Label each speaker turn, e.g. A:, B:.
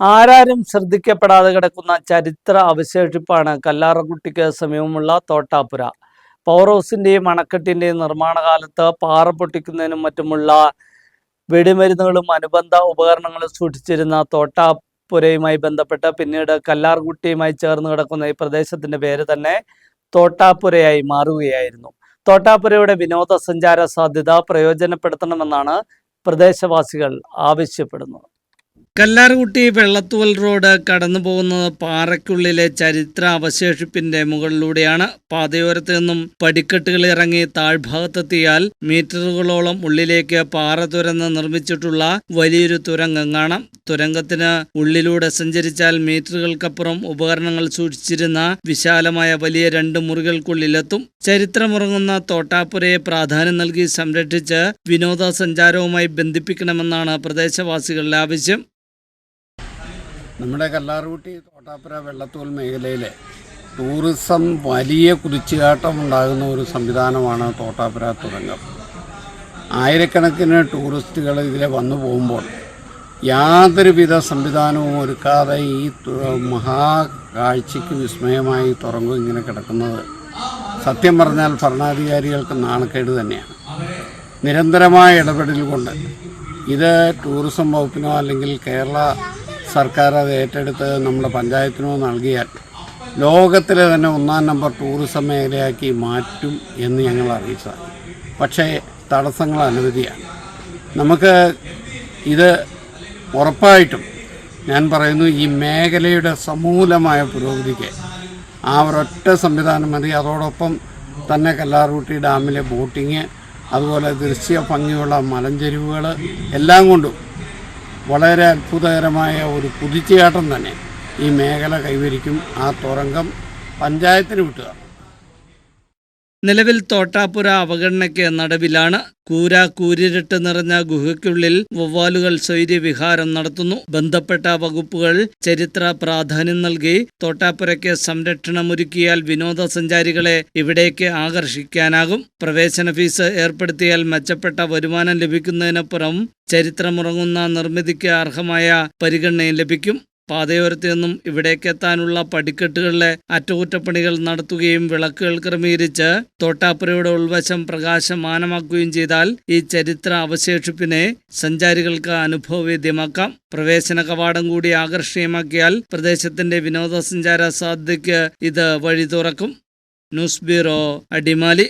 A: ആരാരും ശ്രദ്ധിക്കപ്പെടാതെ കിടക്കുന്ന ചരിത്ര അവശേഷിപ്പാണ് കല്ലാറക്കുട്ടിക്ക് സമീപമുള്ള തോട്ടാപ്പുര പവർ ഹൗസിന്റെയും അണക്കെട്ടിന്റെയും നിർമ്മാണ കാലത്ത് പാറ പൊട്ടിക്കുന്നതിനും മറ്റുമുള്ള വെടിമരുന്നുകളും അനുബന്ധ ഉപകരണങ്ങളും സൂക്ഷിച്ചിരുന്ന തോട്ടാപ്പുരയുമായി ബന്ധപ്പെട്ട് പിന്നീട് കല്ലാർകുട്ടിയുമായി ചേർന്ന് കിടക്കുന്ന ഈ പ്രദേശത്തിന്റെ പേര് തന്നെ തോട്ടാപ്പുരയായി മാറുകയായിരുന്നു. തോട്ടാപ്പുരയുടെ വിനോദസഞ്ചാര സാധ്യത പ്രയോജനപ്പെടുത്തണമെന്നാണ് പ്രദേശവാസികൾ ആവശ്യപ്പെടുന്നത്. കല്ലാർകുട്ടി വെള്ളത്തുവൽ റോഡ് കടന്നു പോകുന്നത് പാറയ്ക്കുള്ളിലെ ചരിത്ര അവശേഷിപ്പിന്റെ മുകളിലൂടെയാണ്. പാതയോരത്ത് നിന്നും പടിക്കെട്ടുകൾ ഇറങ്ങി താഴ്ഭാഗത്തെത്തിയാൽ മീറ്ററുകളോളം ഉള്ളിലേക്ക് പാറ തുരന്ന് നിർമ്മിച്ചിട്ടുള്ള വലിയൊരു തുരങ്കം കാണാം. തുരങ്കത്തിന് ഉള്ളിലൂടെ സഞ്ചരിച്ചാൽ മീറ്ററുകൾക്കപ്പുറം ഉപകരണങ്ങൾ സൂക്ഷിച്ചിരുന്ന വിശാലമായ വലിയ രണ്ട് മുറികൾക്കുള്ളിലെത്തും. ചരിത്രമുറങ്ങുന്ന തോട്ടാപ്പുരയെ പ്രാധാന്യം നൽകി സംരക്ഷിച്ച് വിനോദസഞ്ചാരവുമായി ബന്ധിപ്പിക്കണമെന്നാണ് പ്രദേശവാസികളുടെ ആവശ്യം.
B: നമ്മുടെ കല്ലാർകുട്ടി തോട്ടാപ്പുര വെള്ളത്തോൽ മേഖലയിലെ ടൂറിസം വലിയ കുതിച്ചുകാട്ടം ഉണ്ടാകുന്ന ഒരു സംവിധാനമാണ് തോട്ടാപ്പുര തുരങ്കം. ആയിരക്കണക്കിന് ടൂറിസ്റ്റുകൾ ഇതിലെ വന്നു പോകുമ്പോൾ യാതൊരുവിധ സംവിധാനവും ഒരുക്കാതെ ഈ മഹാ കാഴ്ചയ്ക്ക് വിസ്മയമായി തുറങ്കം ഇങ്ങനെ കിടക്കുന്നത് സത്യം പറഞ്ഞാൽ ഭരണാധികാരികൾക്ക് നാണക്കേട് തന്നെയാണ്. നിരന്തരമായ ഇടപെടൽ കൊണ്ട് ഇത് ടൂറിസം വകുപ്പിനോ അല്ലെങ്കിൽ കേരള സർക്കാർ അത് ഏറ്റെടുത്ത് നമ്മുടെ പഞ്ചായത്തിനോ നൽകിയാൽ ലോകത്തിലെ തന്നെ ഒന്നാം നമ്പർ ടൂറിസം മേഖലയാക്കി മാറ്റും എന്ന് ഞങ്ങൾ അറിയിച്ചതാണ് പക്ഷേ തടസ്സങ്ങൾ അനവധിയാണ് നമുക്ക് ഇത് ഉറപ്പായിട്ടും ഞാൻ പറയുന്നു ഈ മേഖലയുടെ സമൂലമായ പുരോഗതിക്ക് ആ ഒരൊറ്റ സംവിധാനം മതി. അതോടൊപ്പം തന്നെ കല്ലാർകുട്ടി ഡാമിലെ ബോട്ടിങ് അതുപോലെ ദൃശ്യ ഭംഗിയുള്ള മലഞ്ചെരിവുകൾ എല്ലാം കൊണ്ടും വളരെ അത്ഭുതകരമായ ഒരു കുതിച്ചുചാട്ടം തന്നെ ഈ മേഖല കൈവരിക്കും ആ തുറങ്കം പഞ്ചായത്തിന് വിട്ടുക
A: നിലവിൽ തോട്ടാപ്പുര അവഗണനയ്ക്ക് നടവിലാണ് കൂര കൂരിരട്ട് നിറഞ്ഞ ഗുഹയ്ക്കുള്ളിൽ വവ്വാലുകൾ സ്വൈര്യവിഹാരം നടത്തുന്നു. ബന്ധപ്പെട്ട വകുപ്പുകൾ ചരിത്ര പ്രാധാന്യം നൽകി തോട്ടാപ്പുരയ്ക്ക് സംരക്ഷണമൊരുക്കിയാൽ വിനോദസഞ്ചാരികളെ ഇവിടേക്ക് ആകർഷിക്കാനാകും. പ്രവേശന ഫീസ് ഏർപ്പെടുത്തിയാൽ മെച്ചപ്പെട്ട വരുമാനം ലഭിക്കുന്നതിനപ്പുറം ചരിത്രമുറങ്ങുന്ന നിർമ്മിതിക്ക് അർഹമായ പരിഗണനയും ലഭിക്കും. പാതയോരത്ത് നിന്നും ഇവിടേക്ക് എത്താനുള്ള പടിക്കെട്ടുകളിലെ അറ്റകുറ്റപ്പണികൾ നടത്തുകയും വിളക്കുകൾ ക്രമീകരിച്ച് തോട്ടാപ്പുരയുടെ ഉൾവശം പ്രകാശമാനമാക്കുകയും ചെയ്താൽ ഈ ചരിത്ര അവശേഷിപ്പിനെ സഞ്ചാരികൾക്ക് അനുഭവവേദ്യമാക്കാം. പ്രവേശന കവാടം കൂടി ആകർഷണീയമാക്കിയാൽ പ്രദേശത്തിന്റെ വിനോദസഞ്ചാര സാധ്യതയ്ക്ക് ഇത് വഴി തുറക്കും ന്യൂസ് ബ്യൂറോ അടിമാലി.